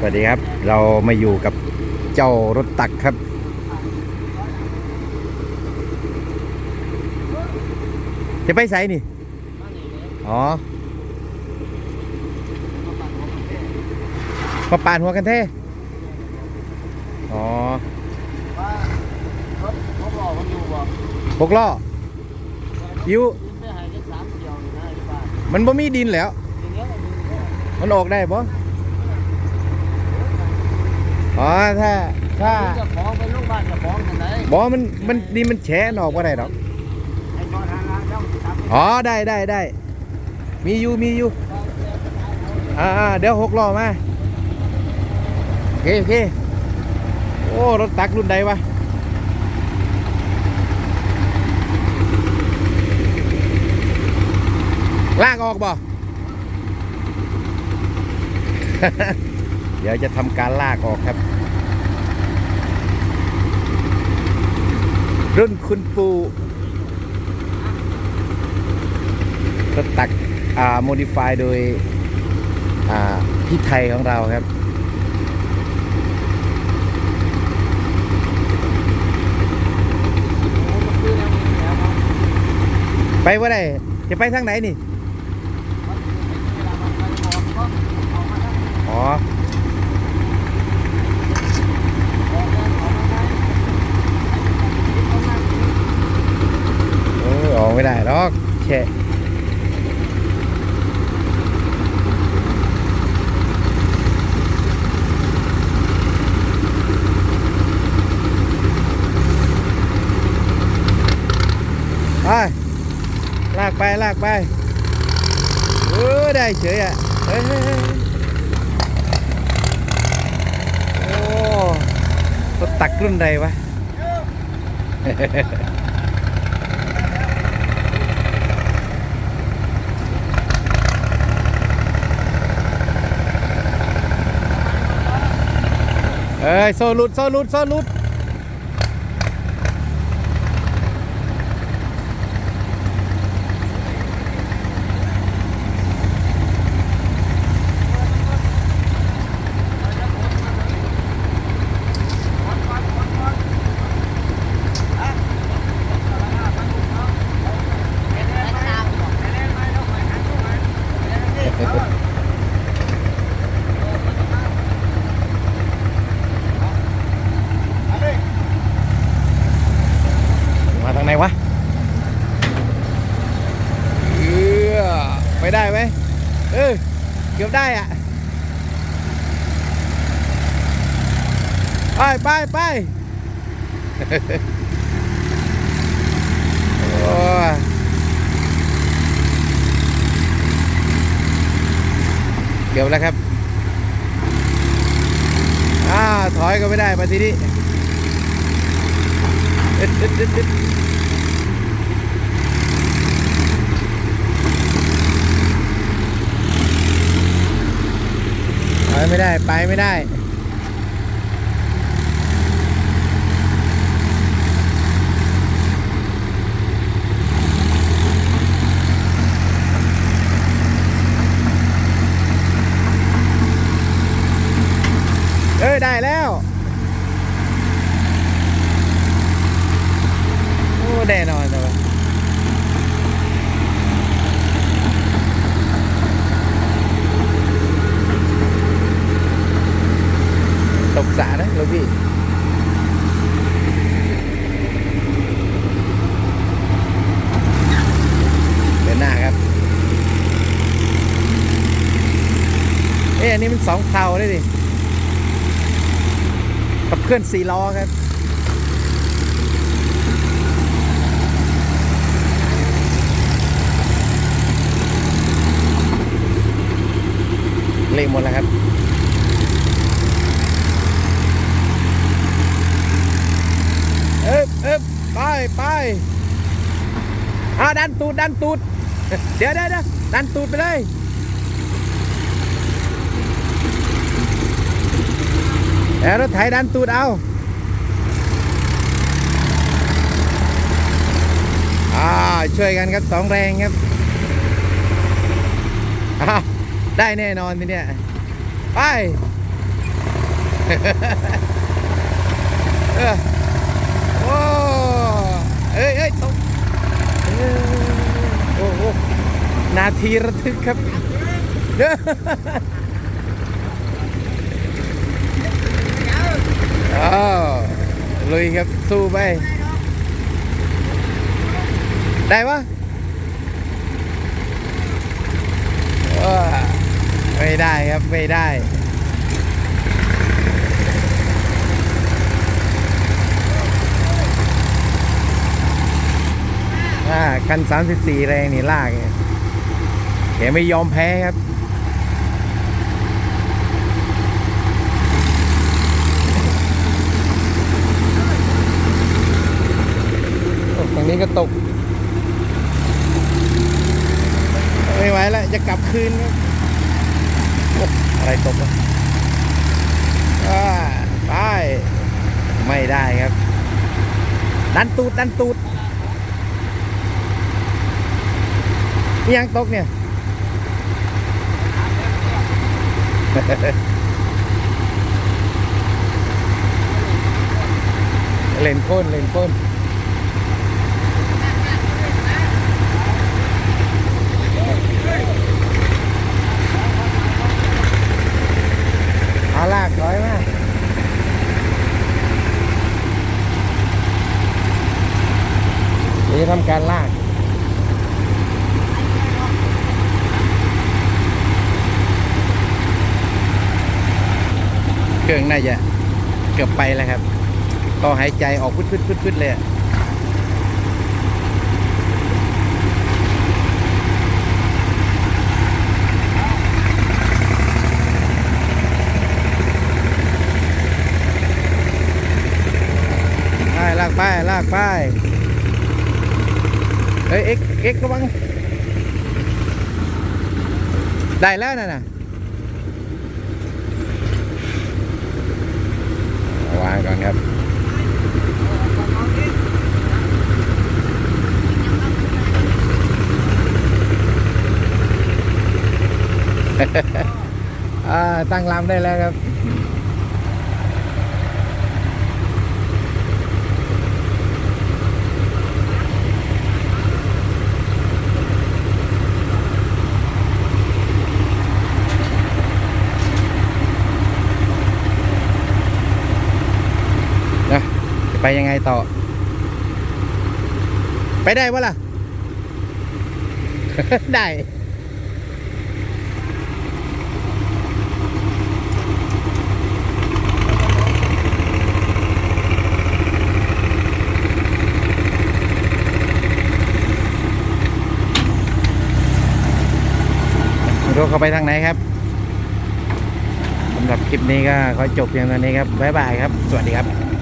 สวัสดีครับ เรามาอยู่กับเจ้ารถตักครับ จะไปไสนี่ อ๋อมาปานหัวกันเท่อ๋อหกล้ออยู่ไม่หายจะสามเดียวนี่นะที่บ้านมันบ่มีดินแล้ว มันมีเนี่ยมันออกได้ปะ อ๋อถ้าถ้าเจะฟ้าของไปลูกบ้านเจะฟ้าของทางไหนบอมันมันดินมันแฉะออกว่าได้หรอกไอ้ก้อนทางนั้นต้องทำอ๋อได้ได้ได้มีอยู่มีอยู่อ่าอ่าเดี๋ยวหกล้อมาโอเคโอเคโอ้รถตักรุ่นใดวะลากออกบ่เดี๋ยวจะทำการลากออกครับ รุ่นคุณปูรถตักอ่าโมดิฟายโดยอ่าพี่ไทยของเราครับไปว่าได้จะไปทางไหนนี่อกก็เอามาได้ อ๋อ บอกแล้วเอามาได้เอามา เออออกไม่ได้ หรอกแช่ไปลากไปลากไปเออได้เฉยอะเฮ้ยเฮ้ยเฮ้ยโอ้รถตักรุ่นใดวะ เอ้ยโซลุดโซลุดโซลุด ไหนวะเออไปได้ไหมเออเกือบได้อะ ไปไปไปโอ้เกือบแล้วครับอ่าถอยก็ไม่ได้มาทีนี้อึดอึดอึดอึด ไปไม่ได้ไปไม่ได้ เอ้ย ได้แล้ว โอ้แน่นอนเลยวะตกสระนะลูกพี่ เดินหน้าครับ เอ้ยอั นนี้มันสองเทาได้ดิขับเคลื่อนสี่ล้อครับเละหมดแล้วครับเอ๊บเอ๊บไปไปเอาดันตูดดันตูด เดี๋ยวเดี๋ยวเดี๋ยวดันตูดไปเลย เดี๋ยวรถไถดันตูดเอาอ่าช่วยกันครับสองแรงครับอได้แน่นอนทีเนี้ยไปเออโอ้เอ้ยเอ้ยตกเออโอ้โหนาทีระทึกครับเด้ ออ้าวลุยครับสู้ไป ได้ปะไม่ได้ครับ ไม่ได้อ่าคัน 34 แรงนี่ลากเนี่ยแกไม่ยอมแพ้ครับ โอ้ตรงนี้ก็ตก ไม่ไหวแล้ว จะกลับคืนครับโอะไรตกวะอ่าไปไม่ได้ครับ ดันตูดดันตูดยังตกเนี่ยเล่นโค้นเล่นโค้นเอาลากถอยมาเดี๋ยวจะทำ การลากเครื่องน่าจะเกือบไปแล้วครับต่อหายใจออกพุดพุดพุดพุดเลยไปลากไปลากไป เฮ้ยเอ็กเอ็กระวังได้แล้วน่ะนะวางก่อนครับอ่าตั้งลำได้แล้วครับ นะจะ ไปยังไงต่อ ไปได้ปะล่ะ ได้ รถเขาไปทางไหนครับสำหรับคลิปนี้ก็ขอจบเพียงเท่านี้ครับ บ๊ายบายครับ สวัสดีครับ